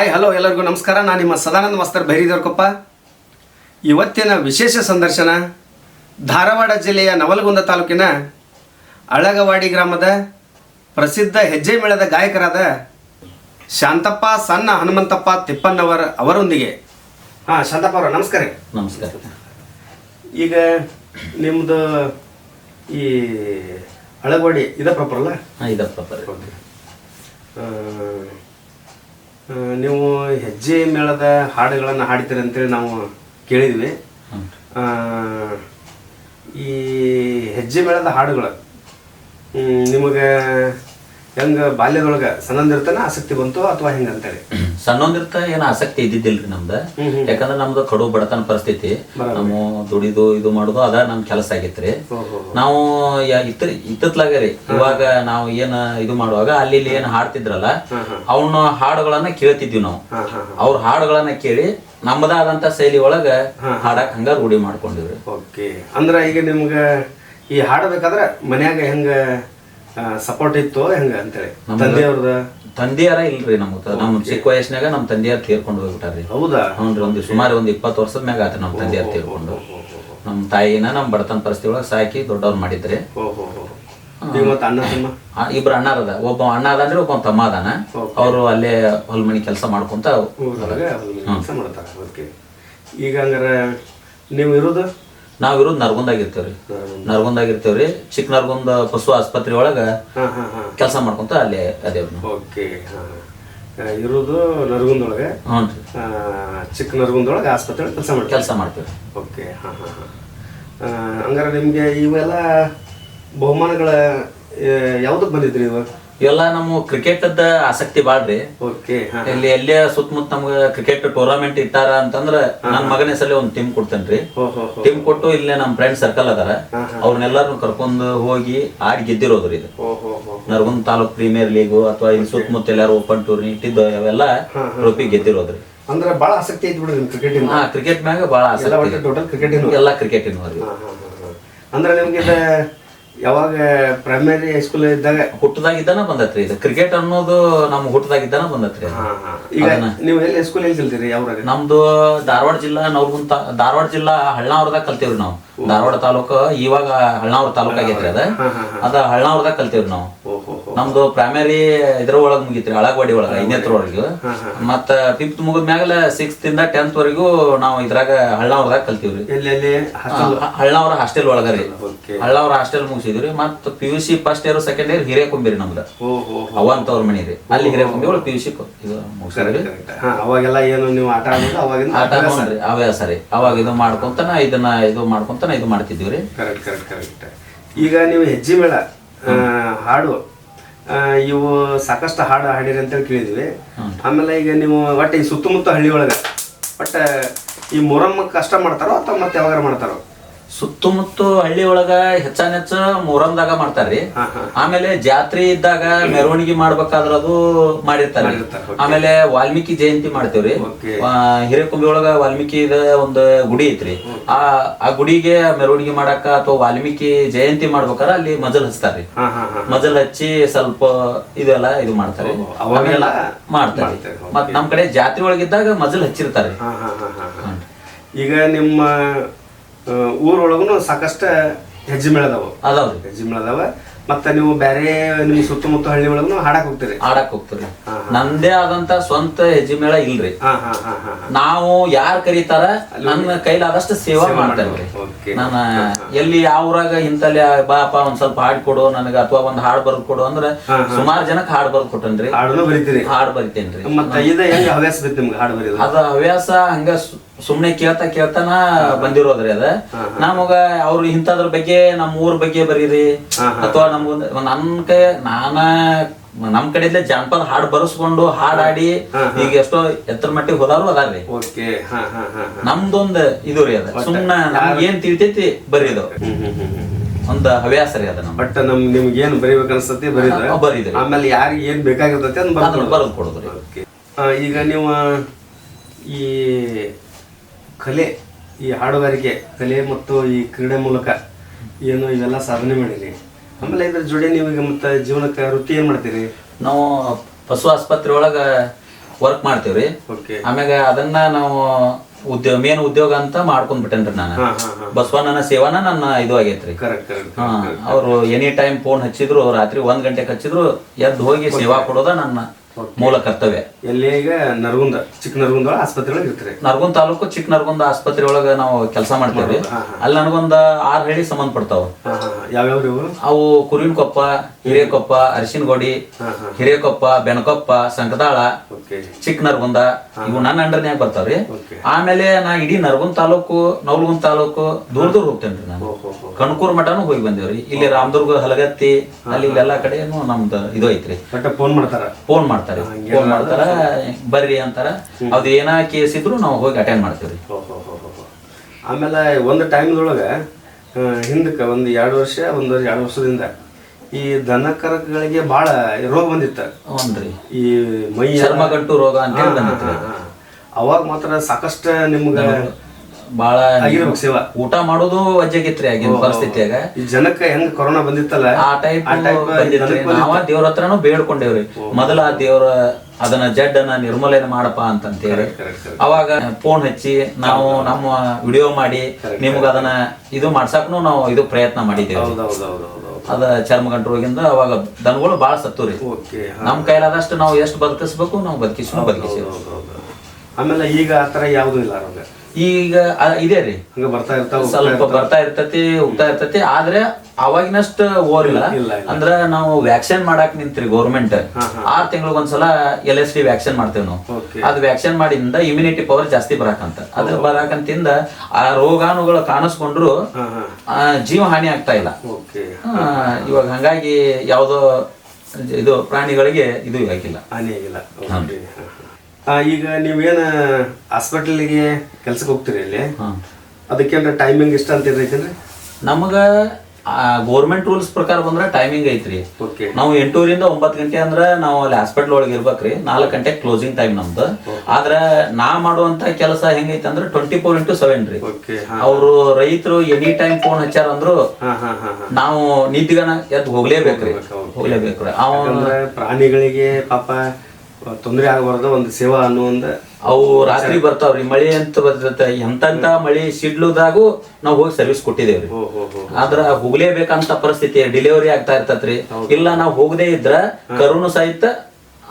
Hi hello ಎಲ್ಲರಿಗೂ ನಮಸ್ಕಾರ. ನಾನು ನಿಮ್ಮ ಸದಾನಂದ ಮಾಸ್ತರ್ ಬೈರಿದರ್ಕೊಪ್ಪ ಇವತ್ತಿನ ವಿಶೇಷ ಸಂದರ್ಶನ ಧಾರವಾಡ ಜಿಲ್ಲೆಯ ನವಲಗುಂದ ತಾಲೂಕಿನ ಅಳಗವಾಡಿ ಗ್ರಾಮದ ಪ್ರಸಿದ್ಧ ಹೆಜ್ಜೆ ಮೇಳದ ಗಾಯಕರಾದ ಶಾಂತಪ್ಪ ಸಣ್ಣ ಹನುಮಂತಪ್ಪ ತಿಪ್ಪಣ್ಣವರ ಅವರೊಂದಿಗೆ. ಹಾಂ ಶಾಂತಪ್ಪ ಅವರ ನಮಸ್ಕಾರ. ರೀ. ನಮಸ್ಕಾರ. ಈಗ ನಿಮ್ಮದು ಈ ಅಳಗವಾಡಿ ಇದ ಪ್ರಾಪರ್ ಅಲ್ಲ? ಹಾಂ ಇದಪ್ಪ ಪ್ರಾಪರ್ ಓಕೆ ನೀವು ಹೆಜ್ಜೆ ಮೇಳದ ಹಾಡುಗಳನ್ನು ಹಾಡ್ತೀರಿ ಅಂತೇಳಿ ನಾವು ಕೇಳಿದ್ವಿ. ಈ ಹೆಜ್ಜೆ ಮೇಳದ ಹಾಡುಗಳು ನಿಮಗೆ ಹೆಂಗೆ ಬಾಲ್ಯದೊಳಗ ಸಣ್ಣಂದಿರ್ತಾನ ಆಸಕ್ತಿ ಬಂತು ಅಥವಾ ಹೆಂಗ ಅಂತೇಳಿ ಸಣ್ಣೊಂದಿರ್ತ ಏನ್ ಆಸಕ್ತಿ ಇದ್ದಿದ್ದಿಲ್ರಿ ನಮ್ದ. ಯಾಕಂದ್ರೆ ನಮ್ದು ಕಡು ಬಡತನ ಪರಿಸ್ಥಿತಿ. ನಾವು ದುಡಿದು ಇದು ಮಾಡುದು ಅದ ನಮ್ ಕೆಲಸ ಆಗಿತ್ರಿ. ನಾವು ಇತ್ತ ಇತ್ತತ್ಲಾಗ ರೀ ಇವಾಗ ನಾವು ಏನ್ ಇದು ಮಾಡುವಾಗ ಅಲ್ಲಿ ಇಲ್ಲಿ ಏನ್ ಹಾಡ್ತಿದ್ರಲ್ಲ. ಅವನ್ನ ಹಾಡುಗಳನ್ನ ಕೇಳ್ತಿದ್ವಿ ನಾವು ಅವ್ರ ಹಾಡುಗಳನ್ನ ಕೇಳಿ ನಮ್ಮದಾದಂತ ಶೈಲಿ ಒಳಗ. ಹಾಡಕ್ ಹಂಗ ರೂಢಿ ಮಾಡ್ಕೊಂಡಿವ್ರಿ ಓಕೆ ಅಂದ್ರೆ ಈಗ ನಿಮ್ಗ ಈ ಹಾಡಬೇಕಾದ್ರ ಮನ್ಯಾಗ ಹೆಂಗೆ ಸಪೋರ್ಟ್ ಇತ್ತು ಹೆಂಗ ಅಂತೇಳಿ? ತಂದೆಯವ್ರದ? ತಂದೆಯಾರ ಇಲ್ರಿ ನಮ್ ನಮ್ ಚಿಕ್ಕ ವಯಸ್ಸಿನಾಗ ನಮ್ ತಂದೆಯಾರ್ ತೀರ್ಕೊಂಡು ಹೋಗ್ಬಿಟ್ಟಾರ್ರಿ. ಹೌದಾ? ಹ್ಞೂ ಒಂದು ಸುಮಾರು ಒಂದು ಇಪ್ಪತ್ತು ವರ್ಷದ ಮ್ಯಾಗ ಆತ ನಮ್ಮ ತಂದೆಯಾರ್ ತೀರ್ಕೊಂಡು. ನಮ್ಮ ತಾಯಿನ ನಮ್ಮ ಬಡತನ ಪರಿಸ್ಥಿತಿ ಒಳಗ ಸಾಕಿ ದೊಡ್ಡವ್ರು ಮಾಡಿದ್ರಿ. ಇಬ್ರು ಅಣ್ಣ ಅದ ಒಬ್ಬ ಅಣ್ಣ ಅದಾನ್ರಿ ಒಬ್ಬ ತಮ್ಮ ಅದಾನ. ಅವರು ಅಲ್ಲೇ ಹೊಲ್ಮನಿ ಕೆಲಸ ಮಾಡ್ಕೊಂತ ಈಗ ಹಂಗಾರ ನೀವು ಇರೋದು? ನಾವ್ ನರಗುಂದಾಗಿರ್ತೇವ್ರಿ. ನರಗುಂದಾಗಿರ್ತೇವ್ರಿ. ಚಿಕ್ಕ ನರಗುಂದ ಪಶು ಆಸ್ಪತ್ರೆ ಒಳಗ ಹಾಂ ಹಾಂ ಹಾಂ. ಕೆಲಸ ಮಾಡ್ಕೊಂತ ಅಲ್ಲೇ ಅದೇ ನಾವು ಓಕೆ ಇರೋದು ನರಗುಂದೊಳಗೆ? ಹ್ಞೂ ಆ, ಚಿಕ್ಕ ನರಗುಂದೊಳಗೆ ಆಸ್ಪತ್ರೆ ಕೆಲಸ ಮಾಡಿ ಕೆಲಸ ಮಾಡ್ತೇವೆ. ಓಕೆ ಹಾಂ ಹಾಂ ಹಾಂ. ಹಂಗಾರೆ ನಿಮಗೆ ಇವೆಲ್ಲ ಬಹುಮಾನಗಳ ಯಾವುದಕ್ಕೆ ಬಂದಿದ್ರಿ ಇವಾಗ? ಇವೆಲ್ಲ ನಮ್ಮ ಅದ ಆಸಕ್ತಿ ಬಾಳ್ರಿ. ಇಲ್ಲಿ ಎಲ್ಲೇ ಸುತ್ತಮುತ್ತ ನಮ್ಗ ಕ್ರಿಕೆಟ್ ಟೂರ್ನಮೆಂಟ್ ಇಟ್ಟಾರ ಅಂತಂದ್ರ ನನ್ನ ಮಗನ ಹೆಸರಲ್ಲಿ ಒಂದು ಟೀಮ್ ಕೊಡ್ತೇನ್ರಿ. ಟೀಮ್ ಕೊಟ್ಟು ಇಲ್ಲೇ ನಮ್ಮ ಫ್ರೆಂಡ್ ಸರ್ಕಲ್ ಅದಾರ. ಅವ್ರನ್ನೆಲ್ಲಾರು ಕರ್ಕೊಂಡು ಹೋಗಿ ಆಡಿ ಗೆದ್ದಿರೋದ್ರಿ ಇದು. ನರಗುಂದ್ ತಾಲೂಕ್ ಪ್ರೀಮಿಯರ್ ಲೀಗು ಅಥವಾ ಇಲ್ಲಿ ಸುತ್ತಮುತ್ತ ಎಲ್ಲಾರು ಓಪನ್ ಟೂರ್ನಿ ಇಟ್ಟಿದ್ದು ಅವೆಲ್ಲ ಟ್ರೋಫಿ ಗೆದ್ದಿರೋದ್ರಿ. ಅಂದ್ರೆ ಬಹಳ ಆಸಕ್ತಿ ಐತಿ ಬಿಡ್ರಿ ಕ್ರಿಕೆಟ್ ಹಾ ಕ್ರಿಕೆಟ್ ಮ್ಯಾಗ ಬಹಳ ಆಸಕ್ತಿ. ಟೋಟಲ್ ಕ್ರಿಕೆಟ್ ಎಲ್ಲ ಕ್ರಿಕೆಟ್ ಅಂದ್ರೆ ನಿಮ್ಗೆ ಯಾವಾಗ ಪ್ರೈಮರಿ ಹೈಸ್ಕೂಲ್ ಇದ್ದಾಗ? ಹುಟ್ಟದಾಗಿದ್ದಾನ ಬಂದತ್ರಿ. ಇದು ಕ್ರಿಕೆಟ್ ಅನ್ನೋದು ನಮ್ಮ ಹುಟ್ಟದಾಗಿದ್ದಾನ ಬಂದತ್ರಿ. ಹಾಂ ಹಾಂ. ಈಗ ನೀವು ಎಲ್ಲಿ ಹೈಸ್ಕೂಲ್ ಎಲ್ಲಿ ಕಲ್ತೀರಿ? ಯಾವ್ರಾಗ ನಮ್ದು ಧಾರವಾಡ ಜಿಲ್ಲಾ ನವಲಗುಂದ ಧಾರವಾಡ ಜಿಲ್ಲಾ ಹಳ್ನಾವರದಾಗ ಕಲ್ತೇವ್ರಿ ನಾವು. ಧಾರವಾಡ ತಾಲೂಕು ಇವಾಗ ಹಳ್ನಾವರ ತಾಲೂಕ್ ಆಗೈತ್ರಿ ಅದ ಅದ ಹಳ್ನಾವರದಾಗ ಕಲ್ತೇವ್ರಿ ನಾವು. ನಮ್ದು ಪ್ರೈಮರಿ ಇದ್ರ ಒಳಗ್ ಮುಗಿತ್ರಿ ಅಳಗವಾಡಿ ಒಳಗ ಐದನೇತ್ರ ಒಳಗೆ ಮತ್ತ ಫಿಫ್ತ್ ಮುಗಿದ ಮ್ಯಾಗಲ ಸಿಕ್ಸ್ತ್ ಇಂದ ಟೆಂತ್ ವರೆಗೂ ನಾವು ಇದ್ರಾಗ ಹಳ್ಳಾವ್ರದಾಗ ಕಲ್ತೀವ್ರಿ. ಹಳ್ಳಾವ್ರ ಹಾಸ್ಟೆಲ್? ಒಳಗ ರೀ. ಹಳ್ಳಾವ್ರ ಹಾಸ್ಟೆಲ್ ಮುಗಿಸಿದ್ರಿ ಮತ್ತ P U C first year second year ಹಿರೇ ಕುಂಬಿರಿ ನಮ್ದ. ಅವಂತ ಅವ ಅವ್ರ ಮನಿ ರೀ. ಅಲ್ಲಿ ಹಿರೇಕೊಂಬಿ ಒಳಗೆ ಪಿ ಯು ಸಿ ಅವಾಗೆಲ್ಲ ಏನು ನೀವು ಆಟ ಆಡೋದು ಅವಾಗಿಂದ ಆಟ ನೋಡ್ರಿ ಹವ್ಯಾಸ ರೀ. ಅವಾಗ ಇದು ಮಾಡ್ಕೊಂತನ ಇದನ್ನ ಇದು ಮಾಡ್ಕೊಂತನ ಇದು ಮಾಡ್ತಿದ್ವಿ ರೀ. ಕರೆಕ್ಟ್ ಕರೆಕ್ಟ್ ಕರೆಕ್ಟ್ ಈಗ ನೀವು ಹೆಜ್ಜೆ ಮೇಳ ಹಾಡು ಇವು ಸಾಕಷ್ಟು ಹಾಡು ಹಾಡಿರಿ ಅಂತೇಳಿ ಕೇಳಿದ್ವಿ. ಆಮೇಲೆ ಈಗ ನೀವು ಒಟ್ಟು ಈ ಸುತ್ತಮುತ್ತ ಹಳ್ಳಿ ಒಳಗೆ ಒಟ್ಟು ಈ ಮೊರಮ್ಮ ಕಷ್ಟ ಮಾಡ್ತಾರೋ ಅಥವಾ ಮತ್ತೆ ಯಾವಾಗ ಮಾಡ್ತಾರೋ? ಸುತ್ತಮುತ್ತ ಹಳ್ಳಿ ಒಳಗ ಹೆಚ್ಚಾನ ಹೆಚ್ಚ ಮೊಹರಂದಾಗ ಮಾಡ್ತಾರ್ರಿ. ಆಮೇಲೆ ಜಾತ್ರೆ ಇದ್ದಾಗ ಮೆರವಣಿಗೆ ಮಾಡ್ಬೇಕಾದ್ರ ಅದು ಮಾಡಿರ್ತಾರೆ. ಆಮೇಲೆ ವಾಲ್ಮೀಕಿ ಜಯಂತಿ ಮಾಡ್ತೇವ್ರಿ. ಹಿರೇಕುಂಬಿ ಒಳಗ ವಾಲ್ಮೀಕಿ ಒಂದು ಗುಡಿ ಐತ್ರಿ. ಆ ಆ ಗುಡಿಗೆ ಮೆರವಣಿಗೆ ಮಾಡಾಕ ಅಥವಾ ವಾಲ್ಮೀಕಿ ಜಯಂತಿ ಮಾಡ್ಬೇಕಾರ ಅಲ್ಲಿ ಮಜಲ್ ಹಚ್ತಾರ್ರಿ. ಮಜಲ್ ಹಚ್ಚಿ ಸ್ವಲ್ಪ ಇದೆಲ್ಲ ಇದು ಮಾಡ್ತಾರೆ. ಅವಾಗೆಲ್ಲ ಮಾಡ್ತಾರೆ. ಮತ್ ನಮ್ ಕಡೆ ಜಾತ್ರೆ ಒಳಗಿದ್ದಾಗ ಮಜಲ್ ಹಚ್ಚಿರ್ತಾರೆ. ಈಗ ನಿಮ್ಮ ಊರೊಳಗೂ ಸಾಕಷ್ಟು ಹೆಜ್ಜೆ ಮೇಳದವ. ಅದಾವು ಅದಾವ್ರಿ ಹೆಜ್ಜೆ ಮೇಳದವ. ಮತ್ತೆ ನೀವು ಬೇರೆ ನಿಮ್ಮ ಸುತ್ತಮುತ್ತ ಹಳ್ಳಿ ಒಳಗೂ ಹಾಡಕ್ ಹೋಗ್ತೀರಿ. ಆಡಕ್ ಹೋಗ್ತೀರಿ. ನಂದೇ ಆದಂತ ಸ್ವಂತ ಹೆಜ್ಜೆ ಮೇಳ ಇಲ್ರಿ. ಹಾ ಹಾ ಹಾ ಹಾ ಹಾ. ನಾವು ಯಾರ್ ಕರೀತಾರ ನನ್ನ ಕೈಲಾದಷ್ಟು ಸೇವಾ ಮಾಡ್ತೇವ್ರಿ. ನಾನ Okay. ನಾನು ಎಲ್ಲಿ ಯಾವ ಊರಾಗ ಇಂತಲ್ಲಿ ಬಾಪ ಒಂದ್ ಸ್ವಲ್ಪ ಹಾಡ್ ಕೊಡು ನನಗ ಅಥವಾ ಒಂದ್ ಹಾಡ್ ಬರ್ದ್ ಕೊಡು ಅಂದ್ರೆ ಸುಮಾರು ಜನಕ್ಕೆ ಹಾಡ್ ಬರ್ದ್ ಕೊಟ್ಟನ್ರಿ. ಹಾಡನ್ನು ಬರಿತೀರಿ. ಹಾಡ್ ಬರಿತೇನ್ರಿ. ಮತ್ತೆ ಇದ ಹೆಂಗ ಹವ್ಯಾಸ ಬಿತ್ತು ನಿಮ್ಗೆ ಹಾಡು ಬರೀದು ಅದ ಹವ್ಯಾಸ ಹಂಗ ಸು- ಸುಮ್ನೆ ಕೇಳ್ತಾ ಕೇಳ್ತಾನ ಬಂದಿರೋದ್ರಿ ಅದ. ನಮಗ ಅವ್ರು ಇಂಥದ್ರ ಬಗ್ಗೆ ನಮ್ಮ ಊರ್ ಬಗ್ಗೆ ಬರೀರಿ. ಅಥವಾ ನಮ್ಗೊಂದ್ ನನ್ ಕೈ ನಾನ ನಮ್ ಕಡೆಯಿಂದ ಜಾನಪದ ಹಾಡ್ ಬರೆಸ್ಕೊಂಡು ಹಾಡಾಡಿ ಈಗ ಎಷ್ಟೋ ಎತ್ತರ ಮಟ್ಟಿಗೆ ಹೋದಾರು ಅದಾರ್ರಿ. ನಮ್ದೊಂದ್ ಇದು ರೀ ಅದ. ಸುಮ್ನ ನಮ್ಗೆ ಏನ್ ತಿಳಿತೈತಿ ಬರೀದು. ಒಂದ್ ಹವ್ಯಾಸ ರೀ ಅದನ್ನ ಬಟ್ ನಮ್ ನಿಮ್ಗೆ ಏನ್ ಬರೀಬೇಕು ಅನ್ಸತಿ ಬರೀದ. ಬರೀದ್ರಿ. ಆಮೇಲೆ ಯಾರಿಗೆ ಏನ್ ಬೇಕಾಗಿರ್ತೈತಿ ಕೊಡೋದ್ರಿ ಬರೆದು ಕೊಡುದ್ರಿ ಈಗ ನೀವು ಈ ಕಲೆ ಈ ಹಾಡುಗಾರಿಕೆ ಕಲೆ ಮತ್ತು ಈ ಕ್ರೀಡೆ ಮೂಲಕ ಏನು ಇವೆಲ್ಲ ಸಾಧನೆ ಮಾಡಿರಿ. ಆಮೇಲೆ ಇದ್ರ ಜೋಡಿ ನೀವೀಗ ಮತ್ತೆ ಜೀವನಕ್ಕೆ ವೃತ್ತಿ ಏನ್ ಮಾಡ್ತೀರಿ? ನಾವು ಪಶು ಆಸ್ಪತ್ರೆ ಒಳಗ ವರ್ಕ್ ಮಾಡ್ತೀವ್ರಿ. ಓಕೆ ಆಮ್ಯಾಗ ಅದನ್ನ ನಾವು ಉದ್ಯೋಗ ಮೇನ್ ಉದ್ಯೋಗ ಅಂತ ಮಾಡ್ಕೊಂಡ್ ಬಿಟ್ಟೇನ್ರಿ ನಾನು ಬಸವಣ್ಣನ ಸೇವಾನ ನನ್ನ ಇದು ಆಗೈತ್ರಿ. ಕರೆಕ್ಟ್ ಕರೆಕ್ಟ್ ಹಾ ಅವರು ಎನಿ ಟೈಮ್ ಫೋನ್ ಹಚ್ಚಿದ್ರು ರಾತ್ರಿ ಒಂದ್ ಗಂಟೆಗೆ ಹಚ್ಚಿದ್ರು ಎದ್ದು ಹೋಗಿ ಸೇವಾ ಕೊಡೋದ ನನ್ನ ಮೂಲ ಕರ್ತವ್ಯ. ಎಲ್ಲಿ ಈಗ ನರಗುಂದ ಚಿಕ್ಕ ನರಗುಂದ ಆಸ್ಪತ್ರೆ ಒಳಗೆ ಇರ್ತೀರಿ? ನರಗುಂದ ತಾಲೂಕು ಚಿಕ್ಕ ನರಗುಂದ ಆಸ್ಪತ್ರೆ ಒಳಗ ನಾವು ಕೆಲಸ ಮಾಡ್ತೇವೆ ಅಲ್ಲಿ ನನಗೊಂದ ಆರ್ ಹೇಳಿ ಸಂಬಂಧ ಪಡ್ತಾವ. ಅವು ಕುರಿನ ಕೊಪ್ಪ ಅವು ಕುರಿನಕೊಪ್ಪ ಹಿರೇಕೊಪ್ಪ ಅರಿಶಿನಗೋಡಿ ಹಿರೇಕೊಪ್ಪ ಬೆನಕೊಪ್ಪ ಸಂಕದಾಳ ಚಿಕ್ಕ ನರಗುಂದ ಇವು ನನ್ನ ಅಂಡರ್ನ್ಯಾಗ ಬರ್ತಾವ್ರಿ. ಆಮೇಲೆ ನಾ ಇಡೀ ನರಗುಂದ ತಾಲೂಕು ನವಲಗುಂದ ತಾಲೂಕು ದೂರ ದೂರ ಹೋಗ್ತೇನ್ರಿ ನಾನು. ಕಣಕೂರ್ ಮಠನೂ ಹೋಗಿ ಬಂದೇವ್ರಿ. ಇಲ್ಲಿ ರಾಮದುರ್ಗ ಹಲಗತ್ತಿ ಅಲ್ಲಿ ಎಲ್ಲಾ ಕಡೆನು ನಮ್ದು ಇದು ಐತ್ರಿ. ಫೋನ್ ಮಾಡ್ತಾರ? ಫೋನ್ ಮಾಡ್ತಾರೆ. ಫೋನ್ ಮಾಡ್ತಾರ ಬರ್ರಿ ಅಂತಾರ. ಅದ್ ಏನ ಕೇಸ್ ಇದ್ರು ನಾವು ಹೋಗಿ ಅಟೆಂಡ್ ಮಾಡ್ತೀವಿ ಹೋ ಹೋ ಹೋ ಹೋ ಹೋ. ಆಮೇಲೆ ಒಂದು ಟೈಮ್ದೊಳಗೆ ಹಿಂದಕ್ಕೆ ಒಂದು ಎರಡು ವರ್ಷ ಒಂದು ಎರಡು ವರ್ಷದಿಂದ ಈ ದನ ಬಹಳ ಭಾಳ ರೋಗ ಬಂದಿತ್ತು. ಈ ಮೈ ಚರ್ಮಗಂಟು ರೋಗ ಅಂತ ಹೇಳಿ ಅವಾಗ ಮಾತ್ರ ಸಾಕಷ್ಟು ನಿಮ್ಗೆ ಬಾಳ ಆಗಿರ್ಬೇಕು ಸೇವಾ. ಊಟ ಮಾಡೋದು ವಜ್ಜಾಗಿತ್ರಿ ಆಗಿನ ಪರಿಸ್ಥಿತಿಯಾಗ. ಈ ಜನಕ್ಕೆ ಹೆಂಗ್ ಕೊರೋನಾ ಬಂದಿತ್ತಲ್ಲ ಆ ಟೈಪ್ ನಾವ ದೇವ್ರ ಹತ್ರನು ಬೇಡ್ಕೊಂಡೇವ್ರಿ. ಮೊದಲ ಆ ದೇವ್ರ ಅದನ್ನ ಜಡ್ಡನ್ನ ನಿರ್ಮೂಲನೆ ಮಾಡಪ್ಪ ಅಂತಂತೇಳಿ. ಕರೆಕ್ಟ್ ಕರೆಕ್ಟ್ ಅವಾಗ ಫೋನ್ ಹಚ್ಚಿ ನಾವು ನಮ್ಮ ವಿಡಿಯೋ ಮಾಡಿ ನಿಮ್ಗ ಅದನ್ನ ಇದು ಮಾಡ್ಸಕ್ನು ನಾವು ಇದು ಪ್ರಯತ್ನ ಮಾಡಿದ್ದೇವೆ ಅದ ಚರ್ಮ ರೋಗಿಂದ ಅವಾಗ ದನಗಳು ಬಾಳ ಸತ್ತು ರೀ ನಮ್ ಕೈಲಾದಷ್ಟು ನಾವು ಎಷ್ಟು ಬದುಕಿಸ್ಬೇಕು ನಾವು ಬದುಕಿಸ್ಕೊಂಡು ಬದುಕಿಸಿ ಹೌದು ಹೌದು. ಆಮೇಲೆ ಈಗ ಆ ತರ ಯಾವುದೂ ಇಲ್ಲ ಈಗ ಅ- ಇದೆ ರೀ. ಹಂಗ ಬರ್ತಾ ಇರ್ತಾವ ಸ್ವಲ್ಪ ಬರ್ತಾ ಇರ್ತತಿ ಹೋಗ್ತಾ ಇರ್ತತಿ. ಆದ್ರೆ ಅವಾಗಿನಷ್ಟು ಓರಿಲ್ಲ ಇಲ್ಲ, ಅಂದ್ರ ನಾವು ವ್ಯಾಕ್ಸಿನ್ ಮಾಡಾಕ್ ನಿಂತ್ರಿ ಗೌರ್ಮೆಂಟ್ ಹಾ, ಆರ್ ತಿಂಗಳಿಗೊಂದ್ಸಲ ಎಲ್ ಎಸ್ ಡಿ ವ್ಯಾಕ್ಸಿನ್ ಮಾಡ್ತೇವೆ ನಾವು. ಅದ್ ಅದು ವ್ಯಾಕ್ಸಿನ್ ಮಾಡಿಂದ ಇಮ್ಯುನಿಟಿ ಪವರ್ ಜಾಸ್ತಿ ಬರಾಕಂತ. ಅದ್ರ ಬರಾಕಂತಿಂದ ಆ ರೋಗಾಣುಗಳು ಕಾಣಿಸ್ಕೊಂಡ್ರು ಹಾ ಹಾ. ಆ, ಜೀವ ಹಾನಿ ಆಗ್ತಾ ಇಲ್ಲ. ಓಕೆ ಆ, ಇವಾಗ ಹಂಗಾಗಿ ಯಾವುದೋ ಇದು ಪ್ರಾಣಿಗಳಿಗೆ ಇದು ಆಗಿಲ್ಲ ಹಾನಿ ಆಗಿಲ್ಲ. ಓಕೆ ಆ, ಈಗ ನೀವೇನ ಹಾಸ್ಪಿಟಲ್ಗೆ ಕೆಲ್ಸಕ್ಕೆ ಹೋಗ್ತೀರಿ ಇಲ್ಲಿ. ಅದಕ್ಕೇನ್ರ ಟೈಮಿಂಗ್ ಇಷ್ಟ ಅಂತ ಇರ್ತೈತೇನ್ರಿ ನಮಗ ಗೌರ್ಮೆಂಟ್ ರೂಲ್ಸ್ ಪ್ರಕಾರ ಬಂದ್ರ ಟೈಮಿಂಗ್ ಐತ್ರಿ. ಓಕೆ ನಾವು ಎಂಟೂರಿಂದ ಒಂಬತ್ತು ಗಂಟೆ ಅಂದ್ರ ನಾವು ಅಲ್ಲಿ ಹಾಸ್ಪಿಟಲ್ ಒಳಗೆ ಇರ್ಬೇಕ್ರಿ. ನಾಲ್ಕು ಗಂಟೆ ಕ್ಲೋಸಿಂಗ್ ಟೈಮ್ ನಮ್ದು. ಆದ್ರ ನಾ ಮಾಡುವಂತ ಕೆಲಸ ಹೆಂಗೈತೆ ಅಂದ್ರೆ ಟ್ವೆಂಟಿ ಫೋರ್ ಇಂಟು ಸೆವೆನ್ ರೀ ಓಕೆ ಅವರು ರೈತರು ಎನಿ ಟೈಮ್ ಫೋನ್ ಹಚ್ಚಾರ ಅಂದ್ರು ಹಾ ಹಾ ಹಾ ಹಾ. ನಾವು ನಿದ್ದಿಗನ ಎದ್ದು ಹೋಗ್ಲೇಬೇಕ್ರಿ. ಹೋಗ್ಲೇಬೇಕ್ರಿ. ಅವ್ರ ಯಾಕಂದ್ರೆ ಪ್ರಾಣಿಗಳಿಗೆ ಪಾಪ ತೊಂದರೆ ಆಗಬಾರ್ದು ಒಂದು ಸೇವಾ ಅನ್ನೋ ಒಂದು ಅವು ರಾತ್ರಿ ಬರ್ತಾವ್ರಿ ಮಳೆ ಅಂತ ಬರ್ತೈತೆ ಎಂತಂತ ಮಳಿ ಸಿಡ್ಲುದಾಗೂ ನಾವು ಹೋಗಿ ಸರ್ವಿಸ್ ಹೋ ಆದ್ರ ಹೋಗ್ಲೇಬೇಕಂತ ಪರಿಸ್ಥಿತಿ ಡೆಲಿವರಿ ಆಗ್ತಾ ಇರ್ತತ್ರಿ. ಇಲ್ಲ ನಾವು ಹೋಗದೇ ಇದ್ರ ಕರುನು ಸಹಿತ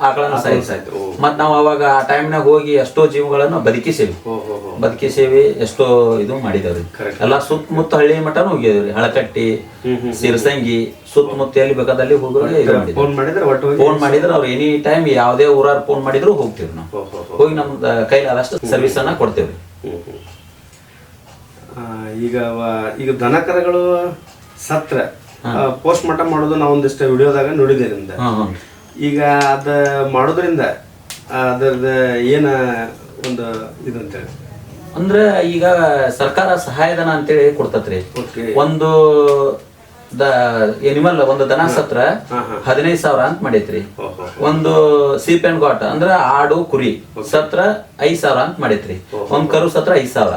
ಆಕಳನ ಸಾಯಿಸಾಯ್ತು ಮತ್ ನಾವ್ ಅವಾಗ ಆ ಟೈಮ್ನಾಗ ಹೋಗಿ ಎಷ್ಟೋ ಜೀವಗಳನ್ನ ಬದುಕಿಸೇವಿ ಬದುಕಿಸೇವಿ ಎಷ್ಟೋ ಇದು ಮಾಡಿದೇವ್ರಿ. ಎಲ್ಲ ಸುತ್ತಮುತ್ತ ಹಳ್ಳಿ ಮಠನೂ ಹೋಗಿದೇವ್ರಿ ಹಳಕಟ್ಟಿ ಸಿರಸಂಗಿ ಸುತ್ತಮುತ್ತ ಎಲ್ಲಿ ಬೇಕಾದಲ್ಲಿ ಹೋಗಿ ಫೋನ್ ಮಾಡಿದ್ರೆ ಒಟ್ಟು ಫೋನ್ ಮಾಡಿದ್ರೆ ಅವ್ರು ಎನಿ ಟೈಮ್ ಯಾವ್ದೇ ಊರಾರ್ ಫೋನ್ ಮಾಡಿದ್ರು ಹೋಗ್ತೀವಿ ನಾವು. ಹೋಗಿ ನಮ್ದ ಕೈಲಾದಷ್ಟು ಸರ್ವಿಸ್ ಅನ್ನ ಕೊಡ್ತೇವ್ರಿ. ಈಗ ಈಗ ದನಕರಗಳು ಸತ್ರ ಪೋಸ್ಟ್ ಮಾರ್ಟಮ್ ಮಾಡೋದು ನಾವು ಒಂದಿಷ್ಟು ವಿಡಿಯೋದಾಗ ನೋಡಿದೆ ನಿಮ್ದು. ಹ್ಮ್ ಹ್ಮ್ ಈಗ ಅದ ಮಾಡೋದ್ರಿಂದ ಅದರದ ಏನ ಒಂದು ಇದು ಅಂತೇಳಿ ಅಂದ್ರೆ ಈಗ ಸರ್ಕಾರ ಸಹಾಯಧನ ಅಂತೇಳಿ ಕೊಡ್ತತ್ರಿ. ಒಂದು ದ ಎನಿಮಲ್ ಒಂದು ದನ ಸತ್ರ ಹದಿನೈದು ಸಾವಿರ ಅಂತ ಮಾಡೈತ್ರಿ ಒಂದು ಸೀಪ್ ಅಂಡ್ ಗಾಟ್ ಅಂದ್ರ ಆಡು ಕುರಿ ಸತ್ರ ಐದ್ ಸಾವಿರ ಅಂತ ಮಾಡೈತ್ರಿ ಒಂದ್ ಕರು ಸತ್ರ ಐದ್ ಸಾವಿರ.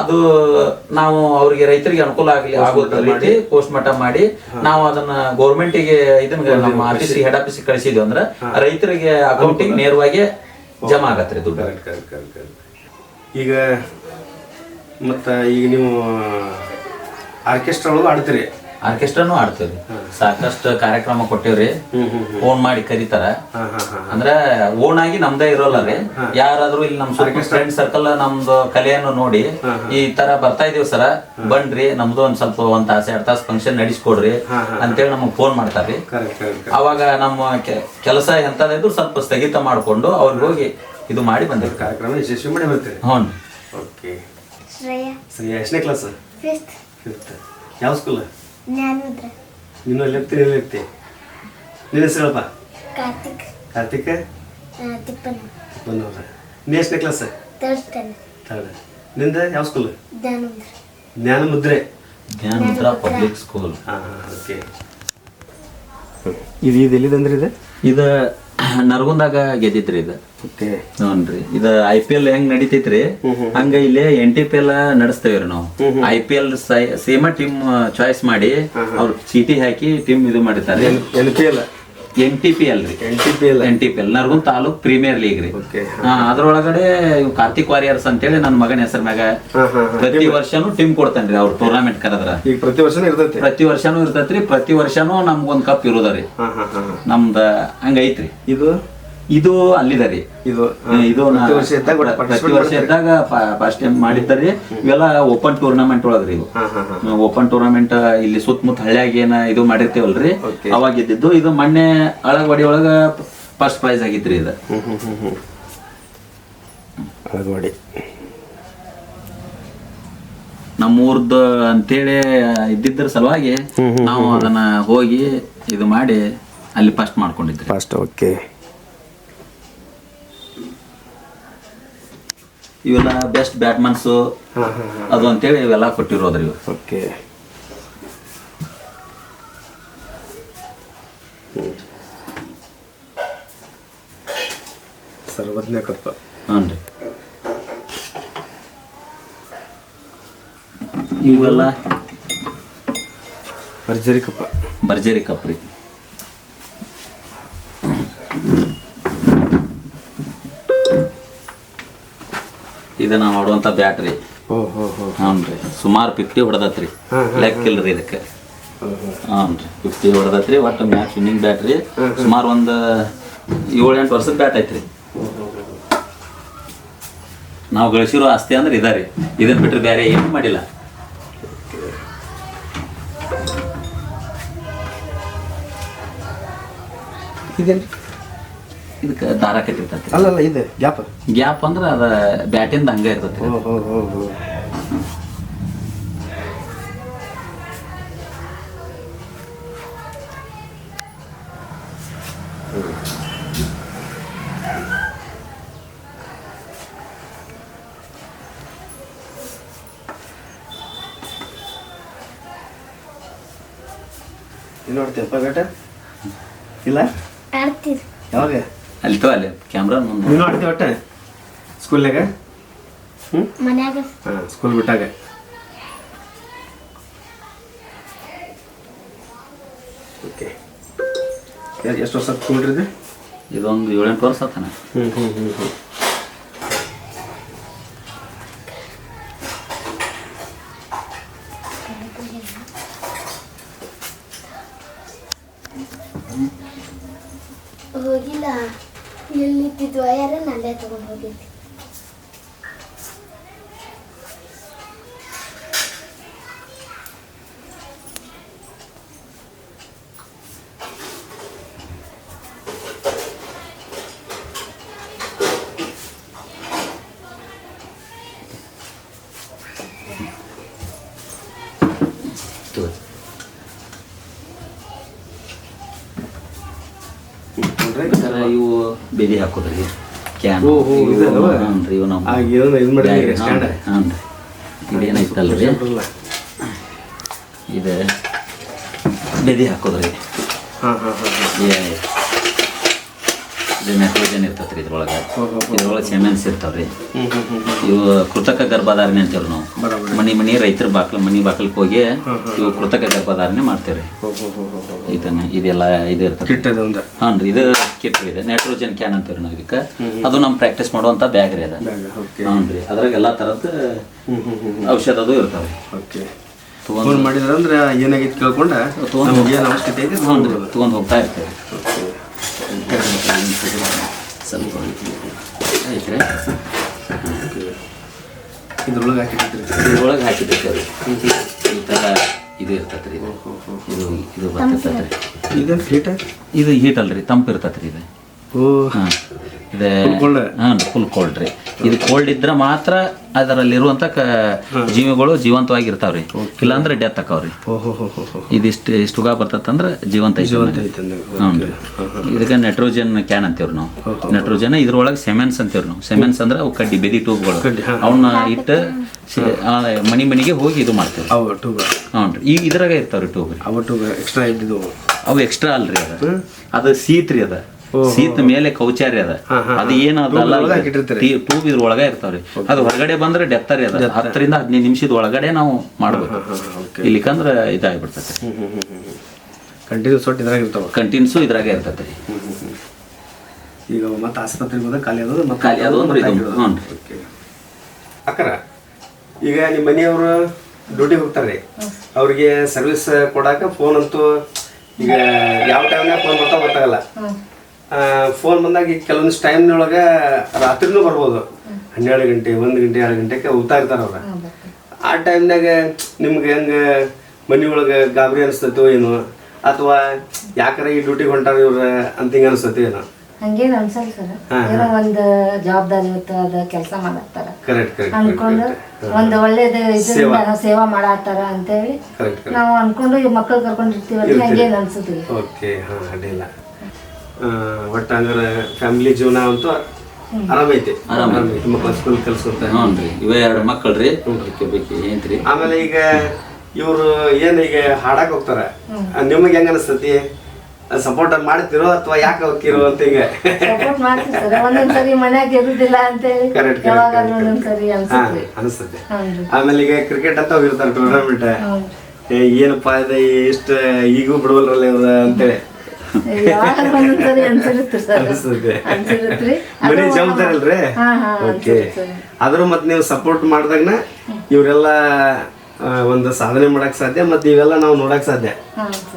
ಅದು ನಾವು ಅವ್ರಿಗೆ ರೈತರಿಗೆ ಅನುಕೂಲ ಆಗಲಿ ಆಗೋ ರೀತಿ ಪೋಸ್ಟ್ ಮಾರ್ಟಮ್ ಮಾಡಿ ನಾವು ಅದನ್ನ ಗೌರ್ಮೆಂಟಿಗೆ ಇದನ್ನ ನಮ್ಮ ಆಫೀಸಿಗೆ ಹೆಡ್ ಆಫೀಸಿಗೆ ಕಳಿಸಿದ್ವಿ ಅಂದ್ರೆ ರೈತರಿಗೆ ಅಕೌಂಟಿಗೆ ನೇರವಾಗಿ ಜಮಾ ಆಗತ್ರಿ ದುಡ್ಡು. ಈಗ ಮತ್ತ ಈಗ ನೀವು ಆರ್ಕೆಸ್ಟ್ರಾ ಒಳಗೂ ಆಡ್ತೀರಿ. ಆರ್ಕೆಸ್ಟ್ರಾನು ಆಡ್ತೇವ್ರಿ ಸಾಕಷ್ಟು ಕಾರ್ಯಕ್ರಮ ಕೊಟ್ಟೇವ್ರಿ. ಫೋನ್ ಮಾಡಿ ಕರೀತಾರ. ಅಂದ್ರ ಓನ್ ಆಗಿ ನಮ್ದೇ ಇರೋಲ್ಲ ರೀ. ಯಾರಾದ್ರೂ ಇಲ್ಲಿ ನಮ್ ಫ್ರೆಂಡ್ ಸರ್ಕಲ್ ನಮ್ದು ಕಲೆಯನ್ನು ನೋಡಿ ಈ ತರ ಬರ್ತಾ ಇದೀವಿ ಸರ. ಬನ್ರಿ ನಮ್ದು ಒಂದ್ ಸ್ವಲ್ಪ ಒಂದ್ ತಾಸ ಎರಡ್ ತಾಸ ಫಂಕ್ಷನ್ ನಡೆಸ್ಕೊಡ್ರಿ ಅಂತೇಳಿ ನಮಗ್ ಫೋನ್ ಮಾಡ್ತಾರ್ರಿ ಕರೆಕ್ಟ್ ಕರೆಕ್ಟ್ ಅವಾಗ ನಮ್ಮ ಕೆಲಸ ಎಂತದಿದ್ರು ಸ್ವಲ್ಪ ಸ್ಥಗಿತ ಮಾಡ್ಕೊಂಡು ಅವ್ರಿಗೆ ಹೋಗಿ ಇದು ಮಾಡಿ ಬಂದ ಕಾರ್ಯಕ್ರಮ ಯಶಸ್ವಿ ಮಾಡಿ ಬರ್ತೀರಿ. ಹ್ಞೂ ಓಕೆ. ಶ್ರೇಯ. ಶ್ರೇಯ ಎಷ್ಟನೇ ಕ್ಲಾಸ್ ಫಿಫ್ತ್ ಫಿಫ್ತ್ ಯಾವ ಸ್ಕೂಲ್ ಜ್ಞಾನೋದ್ರ. ನೀನು ಎಲ್ಲಿ ಇರ್ತಿ ನಿನ್ನ ಹೆಸರು ಹೇಳಪ್ಪ? ಕಾರ್ತಿಕ್. ಕಾರ್ತಿಕ್? ತಿಪ್ಪಣ್ಣ. ಬಂದವ್ರ ನೀ ಎಷ್ಟನೇ ಕ್ಲಾಸ್ ಥರ್ಡ್ ಸ್ಟ್ಯಾಂಡರ್ಡ್ ಥರ್ಡ್ನಿಂದ ಯಾವ ಸ್ಕೂಲ್ ಜ್ಞಾನೋದ್ರ. ಜ್ಞಾನ ಮುದ್ರೆ ಜ್ಞಾನಮುದ್ರಾ. ಪಬ್ಲಿಕ್ ಸ್ಕೂಲ್ ಹಾಂ ಹಾಂ ಓಕೆ ಇದು ಇದು ಎಲ್ಲಿದಂದ್ರೆ ಇದು? ಇದ ನರಗುಂದಾಗ ಗೆದ್ದಿತ್ರಿ ಇದು. ಓಕೆ. ನೋಡ್ರಿ ಇದ ಐ ಪಿ ಎಲ್ ಹೆಂಗ್ ನಡೀತೈತ್ರಿ? ಹಂಗ ಇಲ್ಲಿ ಎನ್ ಟಿ ಪಿ ಎಲ್ ನಡೆಸ್ತೇವ್ರಿ ನಾವು. I P L same team choice ಮಾಡಿ ಅವ್ರ ಚೀಟಿ ಹಾಕಿ ಟೀಮ್ ಇದು ಮಾಡಿರ್ತಾರೆ. N P L N T P ಅಲ್ರಿ. N T P L N T P L Nargund taluk premier league ರೀ. ಅದ್ರೊಳಗಡೆ ಕಾರ್ತಿಕ್ ವಾರಿಯರ್ಸ್ ಅಂತೇಳಿ ನನ್ನ ಮಗನ ಹೆಸರು ಮ್ಯಾಗ ಪ್ರತಿ ವರ್ಷನೂ ಟೀಮ್ ಕೊಡ್ತಾನ್ರಿ ಅವ್ರ ಟೂರ್ನಮೆಂಟ್ ಕರೆದ್ರ. ಈಗ ಪ್ರತಿ ವರ್ಷನೂ ಇರ್ತೈತಿ? ಪ್ರತಿ ವರ್ಷನೂ ಇರ್ತೈತ್ರಿ ಪ್ರತಿ ವರ್ಷನೂ ನಮ್ಗೊಂದ್ ಕಪ್ ಇರೋದರಿ ನಮ್ದ ಹಂಗೈತ್ರಿ. ಇದು? ಇದು ಅಲ್ಲಿದ ರೀ. ಇದು ಇದು ಪ್ರತಿ ವರ್ಷ ಇದ್ದಾಗ ಒಟ್ಟು ಪ್ರತಿ participate ವರ್ಷ ಇದ್ದಾಗ ಫಸ್ಟ್ ಟೈಮ್ ಮಾಡಿದ್ದಾರೆ ಇವೆಲ್ಲ ಓಪನ್ ಟೂರ್ನಮೆಂಟ್ ಒಳಗ್ರಿ ಇವು. ಹಾಂ ಓಪನ್ ಟೂರ್ನಮೆಂಟ್ ಇಲ್ಲಿ ಸುತ್ತಮುತ್ತ ಹಳ್ಳಿಯಾಗ ಏನ ಇದು ಮಾಡಿರ್ತೇವಲ್ರಿ. Okay. ಅವಾಗ ಇದ್ದಿದ್ದು ಇದು ಮೊನ್ನೆ ಅಳಗವಾಡಿ ಒಳಗ ಫಸ್ಟ್ ಪ್ರೈಸ್ ಆಗಿತ್ರಿ ಇದು. ಅಳಗವಾಡಿ. ನಮ್ಮೂರ್ದ ಅಂತೇಳಿ ಇದ್ದಿದ್ರ ಸಲುವಾಗಿ ನಾವು ಅದನ್ನ ಹೋಗಿ ಇದು ಮಾಡಿ ಅಲ್ಲಿ ಫಸ್ಟ್ ಮಾಡ್ಕೊಂಡಿದ್ರಿ. ಫಸ್ಟ್ ಓಕೆ ಇವೆಲ್ಲ ಬೆಸ್ಟ್ ಬ್ಯಾಟ್ಮನ್ಸು ಅದು ಅಂತೇಳಿ ಇವೆಲ್ಲ ಕೊಟ್ಟಿರೋದ್ರಿ ಇವು ಓಕೆ. ಸರ್ವಜ್ಞ ಕಪ್ಪ. ಹ್ಞೂ ರೀ. ಇವೆಲ್ಲ ಭರ್ಜರಿ ಕಪ್ಪ. ಭರ್ಜರಿ ಕಪ್ ರೀ. ಇದು ನಾವು ಆಡುವಂಥ ಬ್ಯಾಟ್ ರೀ ಓ ಹೋ ಹೋ. ಹ್ಞೂ ರೀ. ಸುಮಾರು ಫಿಫ್ಟಿ ಹೊಡೆದತ್ರಿ. ಲೆಕ್ಕ ಇಲ್ರಿ ಇದಕ್ಕೆ. ಹ್ಞೂ ರೀ. ಫಿಫ್ಟಿ ಹೊಡೆದತ್ರಿ ಒಟ್ಟು ಮ್ಯಾಚ್ ವಿನ್ನಿಂಗ್ ಬ್ಯಾಟ್ ರೀ ಸುಮಾರು ಒಂದು ಏಳು ಎಂಟು ವರ್ಷದ ಬ್ಯಾಟ್ ಐತ್ರಿ. ನಾವು ಗಳಿಸಿರೋ ಆಸ್ತಿ ಅಂದ್ರೆ ಇದಾರಿ ಇದನ್ನ ಬಿಟ್ಟರೆ ಬೇರೆ ಏನು ಮಾಡಿಲ್ಲ. ಇದೇನು ಇದಕ್ಕೆ ದಾರ ಕಟ್ಟಿರ್ತೈತಿ ಅಲ್ಲಲ್ಲ ಇದೆ ಗ್ಯಾಪ್. ಗ್ಯಾಪ್ ಅಂದ್ರೆ ಅದು ಬ್ಯಾಟಿಂದ ಹಂಗೆ ಇರ್ತೈತಿ ಓ ಹೋ ಹೋ ಹೋ ಇಲ್ಲಿ ನೋಡ್ತೀಯಪ್ಪ ಬೇಟ? ಇಲ್ಲ? ಯಾವಾಗ? ಅಲ್ಲಿ ತೋ ಅಲ್ಲಿ ಕ್ಯಾಮ್ರಾ ಮುಂದೆ ನೀನು ಆಡ್ತೀವಿ ಒಟ್ಟ ಸ್ಕೂಲ್ನಾಗ? ಹ್ಞೂ ಮನ್ಯಾಗ. ಹಾಂ ಸ್ಕೂಲ್ ಬಿಟ್ಟಾಗ. ಓಕೆ. ಎಷ್ಟು ವರ್ಷ ಸ್ಕೂಲ್ರಿದೆ ಇದೊಂದು ಏಳೆಂಟು ವರ್ಷ ಆತನ. ಹ್ಞೂ ಹ್ಞೂ ಹ್ಞೂ ಹ್ಞೂ ಹೋಗಿಲ್ಲ. ಎಲ್ಲಿ ನಿಂತಿದ್ವು ಯಾರ ಅಲ್ಲೇ ತಗೊಂಡು ಹೋಗಿದ್ವಿ. ಇವು ಬೆದಿ ಹಾಕೋದ್ರಿ. ಕ್ಯಾನ್ ಇದಲ್ವ? ಇವು ನಮ್ಮ? ಹ್ಞೂ ರೀ ಬರಲ್ಲ ಇದು ಬೆದಿ ಹಾಕೋದ್ರಿ. ಹಾಂ ಹಾಂ ಹಾಂ ಹಾಂ. ನೈಟ್ರೋಜನ್ ಇರ್ತೈತ್ರಿ ಇದ್ರೊಳಗೆ. ಇದ್ರೊಳಗೆ ಸೆಮೆನ್ಸ್ ಇರ್ತಾವ್ರಿ. ಹ್ಞೂ ಹ್ಞೂ ಹ್ಞೂ ಹ್ಞೂ ಇವು ಕೃತಕ ಗರ್ಭಧಾರಣೆ ಅಂತೀವ್ರಿ ನಾವು. ಮನೆ ಮನಿ ರೈತರ ಬಾಕ್ಲ ಮನಿ ಬಾಕಲ್ ಹೋಗಿ ಇವು ಕೃತಕ ಗರ್ಭಧಾರಣೆ ಮಾಡ್ತೇವ್ರಿ. ಇದನ್ನ ಇದೆಲ್ಲ ಇದು ಇರ್ತದೆ. ಹಾಂ ರೀ ಇದು ಕಿಟ್ ಇದೆ. ನೈಟ್ರೋಜನ್ ಕ್ಯಾನ್ ಅಂತೀವಿ ನಾವು ಇದಕ್ಕೆ. ಅದು ನಮ್ಮ ಪ್ರಾಕ್ಟೀಸ್ ಮಾಡುವಂಥ ಬ್ಯಾಗ್ ರೀ ಅದ. ಬ್ಯಾಗ್ ಓಕೆ ಹಾಂ ರೀ ಅದ್ರಾಗ ಎಲ್ಲ ಥರದ ಹ್ಞೂ ಹ್ಞೂ ಹ್ಞೂ ಔಷಧ ಅದು ಇರ್ತಾವೆ ಫೋನ್ ಮಾಡಿದ್ರಂದ್ರೆ ಏನಾಗಿತ್ತು ಕೇಳ್ಕೊಂಡ? ತಗೊಂಡು ಅವಶ್ಯಕತೆ ಐತೆ? ಹ್ಞೂ ತೊಗೊಂಡು ಹೋಗ್ತಾ ಇರ್ತೇವೆ ಐತ್ರಿ ಇದ್ರೊಳಗೆ ಇದ್ರೊಳಗೆ ಈ ಥರ ಇದು ಇರ್ತೈತೆ ರೀ ಇದು ಇದು ಇದು ಬರ್ತೈತೆ ಹೀಟ ಇದು ಹೀಟ್ ಅಲ್ರಿ ತಂಪು ಇರ್ತೈತೆ ರೀ ಇದು ಓ ಹಾಂ ಇದೆ cold? ಹಾಂ ಫುಲ್ ಕೋಲ್ಡ್ ರೀ ಇದು ಕೋಲ್ಡ್ ಇದ್ರೆ ಮಾತ್ರ ಅದರಲ್ಲಿರುವಂಥ ಕ ಜೀವಿಗಳು ಜೀವಂತವಾಗಿ ಇರ್ತಾವ್ರಿ ಇಲ್ಲಾಂದ್ರೆ ಡೆತ್ ಆಕಾವ್ರಿ ಹೋ ಇದಿಷ್ಟು ಇಷ್ಟು ಜೀವಂತ ಐತಿ ಜೀವಂತ ಹ್ಞೂ ರೀ. ಇದಕ್ಕೆ ನೈಟ್ರೋಜನ್ ಕ್ಯಾನ್ ಅಂತೀವ್ರಿ ನಾವು. ನೈಟ್ರೋಜನ್ ಇದ್ರೊಳಗೆ ಸೆಮೆನ್ಸ್ ಅಂತೀವ್ರಿ ನಾವು. ಸೆಮೆನ್ಸ್ ಅಂದ್ರೆ ಅವು ಕಡ್ಡಿ ಬೆದಿ ಟೂಬ್ಗಳು ಅವನ್ನ ಇಟ್ಟು ಮನಿ ಮನಿಗೆ ಹೋಗಿ ಇದು ಮಾಡ್ತೇವೆ ಹ್ಞೂ ರೀ. ಈ ಇದ್ರಾಗ ಇರ್ತಾವ್ರಿ ಟೂಬ್ ಅವು ಟೂಬ್ ಎಕ್ಸ್ಟ್ರಾ ಇದ್ದಿದ್ದು. ಅವು ಎಕ್ಸ್ಟ್ರಾ ಅಲ್ರಿ ಅದ. ಅದು ಸೀತ್ರಿ ಅದ. ಸೀತ್ ಮೇಲೆ ಕೌಚಾರಿ ಅದ. ಅದು ಏನು ಅದಲ್ಲ ಒಳಗೆ ಹಾಕಿಟ್ಟಿರ್ತೀರಿ? ಟ್ಯೂಬ್ ಇದ್ರ ಒಳಗ ಇರ್ತಾವ್ರಿ. ಅದು ಹೊರಗಡೆ ಬಂದ್ರೆ ಡೆತ್ ರೀ ಅದ ಹತ್ತರಿಂದ ಹದಿನೈದು ನಿಮಿಷದ ಒಳಗಡೆ ನಾವು ಮಾಡ್ಬೇಕು ಇಲ್ಲಿಕಂದ್ರ ಇದಾಗ್ಬಿಡ್ತೈತೆ. ಕಂಟಿನ್ಯೂಸ್ ಒಟ್ಟು ಇದ್ರಾಗ ಇರ್ತಾವ. ಕಂಟಿನ್ಯೂಸ್ ಇದ್ರಾಗೆ ಇರ್ತೈತೆ. ಈಗ ಮತ್ತೆ ಆಸ್ಪತ್ರೆಗೆ ಹೋದಾಗ ಖಾಲಿ ಆಗೋದು ಮತ್ತೆ ಖಾಲಿ. Okay. ಅಕ್ಕರ ಈಗ ನಿಮ್ಮ ಮನೆಯವರು ಡ್ಯೂಟಿಗೆ ಹೋಗ್ತಾರೆ. ಅವ್ರಿಗೆ ಸರ್ವಿಸ್ ಕೊಡಾಕ ಫೋನ್ ಅಂತೂ ಈಗ ಯಾವ ಟೈಮ್ನಾಗ ಫೋನ್ ಬರ್ತಾವ ಗೊತ್ತಾಗಲ್ಲ. ಫೋನ್ ಬಂದಾಗ ಈಗ ಕೆಲವೊಂದಿಷ್ಟು ಟೈಮ್ನೊಳಗೆ ರಾತ್ರಿನೂ ಬರ್ಬೋದು. ಹನ್ನೆರಡು ಗಂಟೆ ಒಂದು ಗಂಟೆ ಎರಡು ಗಂಟೆಗೆ ಹೋಗ್ತಾ ಇರ್ತಾರೆ ಅವ್ರ. ಆ ಟೈಮ್ನಾಗ ನಿಮ್ಗೆ ಹೆಂಗೆ ಮನೆ ಒಳಗೆ ಗಾಬರಿ ಅನಿಸ್ತೈತೋ ಏನು ಅಥವಾ ಯಾಕರ ಈ ಡ್ಯೂಟಿಗೆ ಹೊಂಟಾರ ಇವ್ರ ಅಂತ ಹಿಂಗೆ ಅನಿಸ್ತೈತಿ ಏನೋ. ಹಂಗೇನ್ ಅನ್ಸಲ್ಲ ಸರ್. ಏನೋ ಒಂದ್ ಜವಾಬ್ದಾರಿ ಇತ್ತು ಅದ ಕೆಲಸ ಮಾಡತ್ತಾರ ಅನ್ಕೊಂಡು ಒಂದ್ ಒಳ್ಳೇದ ಇದರಿಂದ ಸೇವಾ. ಮಾಡತ್ತಾರ ಅಂತೇಳಿ ನಾವು ಅನ್ಕೊಂಡು ಈ ಮಕ್ಕಳು ಕರ್ಕೊಂಡಿರ್ತೀವಲ್ಲ ಹಂಗೇನ್ ಅನ್ಸುತ್ತೆ ಓಕೆ ಹಾಂ ಅಡ್ಡಿಲ್ಲ. ಒಟ್ಟು ಹಂಗಾರ ಫ್ಯಾಮಿಲಿ ಜೀವನ ಅಂತೂ ಆರಾಮೈತಿ ಆರಾಮೈತಿ ಮಕ್ಕಳು ಸ್ಕೂಲ್ ಕಲ್ಸ್ಕೊಂತ ಹ್ಞೂ ರೀ. ಇವೇ ಎರಡು ಮಕ್ಕಳು ರೀ ಬೇಕಿ ಬೇಕಿ ಏನ್ರಿ? ಆಮೇಲೆ ಈಗ ಇವರು ಏನು ಈಗ ಹಾಡಕ್ಕೆ ಹೋಗ್ತಾರೆ. ನಿಮಗೆ ಹೆಂಗ ಅನಿಸ್ತತಿ? ಸಪೋರ್ಟ್ ಮಾಡ್ತಿರೋ ಅಥವಾ ಯಾಕೆ ಹೋಗ್ತಿರೋ ಅಂತ ಈಗ? ಸಪೋರ್ಟ್ ಮಾಡ್ತೀವಿ ಸರ್ ಒಂದೊಂದ್ಸರಿ ಮನ್ಯಾಗ ಇರುದಿಲ್ಲ ಅಂತೇಳಿ ಕರೆಕ್ಟ್ ಯಾವಾಗ ಒಂದೊಂದ್ಸರಿ ಅನ್ಸುತ್ತೆ. ಆಮೇಲೆ ಈಗ ಕ್ರಿಕೆಟ್ ಅಂತ ಹೋಗಿರ್ತಾರೆ ಟೂರ್ನಮೆಂಟ್ ಏನಪ್ಪಾ ಇದೆ? ಇಷ್ಟ ಈಗೂ ಬಿಡವಲ್ರಲ್ಲ ಇವ್ರ ಅಂತೇಳಿ ಮನೆ ಜವಾಬ್ದಾರಿ ಅಲ್ರಿ ಓಕೆ. ಆದ್ರೂ ಮತ್ತೆ ನೀವು ಸಪೋರ್ಟ್ ಮಾಡಿದಾಗನ ಇವರೆಲ್ಲ ಒಂದು ಸಾಧನೆ ಮಾಡಕ್ ಸಾಧ್ಯ ಮತ್ತೆ ಇವೆಲ್ಲ ನಾವು ನೋಡಕ್ ಸಾಧ್ಯ.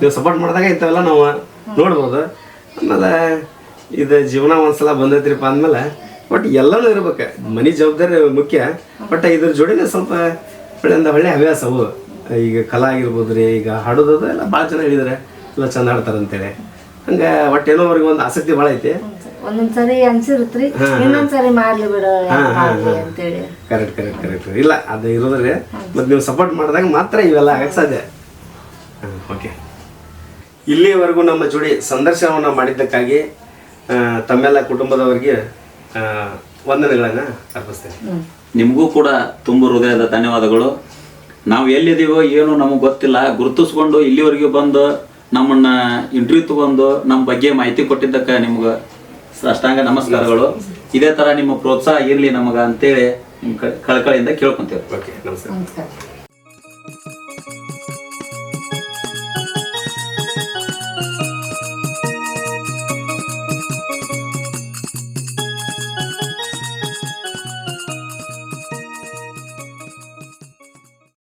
ನೀವು ಸಪೋರ್ಟ್ ಮಾಡಿದಾಗ ಇಂಥವೆಲ್ಲ ನಾವು ನೋಡ್ಬೋದು. ಆಮೇಲೆ ಇದು ಜೀವನ ಒಂದ್ಸಲ ಬಂದೈತ್ರಿಪ್ಪ ಅಂದ್ಮೇಲೆ ಬಟ್ ಎಲ್ಲನೂ ಇರ್ಬೇಕು. ಮನೆ ಜವಾಬ್ದಾರಿ ಮುಖ್ಯ. ಬಟ್ ಇದ್ರ ಜೋಡಿನೇ ಸ್ವಲ್ಪ ಒಳ್ಳೆಯಿಂದ ಒಳ್ಳೆ ಹವ್ಯಾಸ ಅವು ಈಗ ಕಲಾ ಆಗಿರ್ಬೋದು ರೀ ಈಗ ಹಾಡೋದು ಎಲ್ಲ ಭಾಳ ಚೆನ್ನಾಗಿದ್ರೆ ಎಲ್ಲ ಚಂದ ಅಂತೇಳಿ ಒಟ್ಟು ಏನೋ ಅವ್ರಿಗೆ ಒಂದು ಆಸಕ್ತಿ ಭಾಳ ಐತಿ. ಒಂದೊಂದ್ಸರಿ ಅನ್ಸಿರುತ್ರಿ. ಇನ್ನೊಂದ್ಸರಿ ಮಾಡ್ಲಿ ಬಿಡು ಅಂತೇಳಿ. ಕರೆಕ್ಟ್ ಕರೆಕ್ಟ್ ಕರೆಕ್ಟ್ ಇಲ್ಲ ಅದು ಇರೋದ್ರೆ ಮತ್ತೆ ನೀವು ಸಪೋರ್ಟ್ ಮಾಡಿದಾಗ ಮಾತ್ರ ಇವೆಲ್ಲ ಆಗಕ್ಕೆ ಸಾಧ್ಯ. ಓಕೆ ಇಲ್ಲಿವರೆಗೂ ನಮ್ಮ ಜೋಡಿ ಸಂದರ್ಶನವನ್ನು ಮಾಡಿದ್ದಕ್ಕಾಗಿ ತಮ್ಮೆಲ್ಲ ಕುಟುಂಬದವರಿಗೆ ವಂದನೆಗಳನ್ನ ವಂದನೆಗಳನ್ನು ಅರ್ಪಿಸ್ತೇನೆ. ನಿಮಗೂ ಕೂಡ ತುಂಬ ಹೃದಯದ ಧನ್ಯವಾದಗಳು. ನಾವು ಎಲ್ಲಿದ್ದೀವೋ ಏನು ನಮಗೆ ಗೊತ್ತಿಲ್ಲ ಗುರುತಿಸ್ಕೊಂಡು ಇಲ್ಲಿವರೆಗೂ ಬಂದು ನಮ್ಮನ್ನ ಇಂಟರ್ವ್ಯೂ ತಗೊಂಡು ನಮ್ಮ ಬಗ್ಗೆ ಮಾಹಿತಿ ಕೊಟ್ಟಿದ್ದಕ್ಕೆ ನಿಮ್ಗೆ ಅಷ್ಟಾಂಗ ನಮಸ್ಕಾರಗಳು. ಇದೇ ತರ ನಿಮ್ಮ ಪ್ರೋತ್ಸಾಹ ಇರಲಿ ನಮಗ ಅಂತೇಳಿ ನಿಮ್ಮ ಕಳಕಳಿಯಿಂದ ಕೇಳ್ಕೊಂತೇವೆ. ಓಕೆ ನಮಸ್ಕಾರ.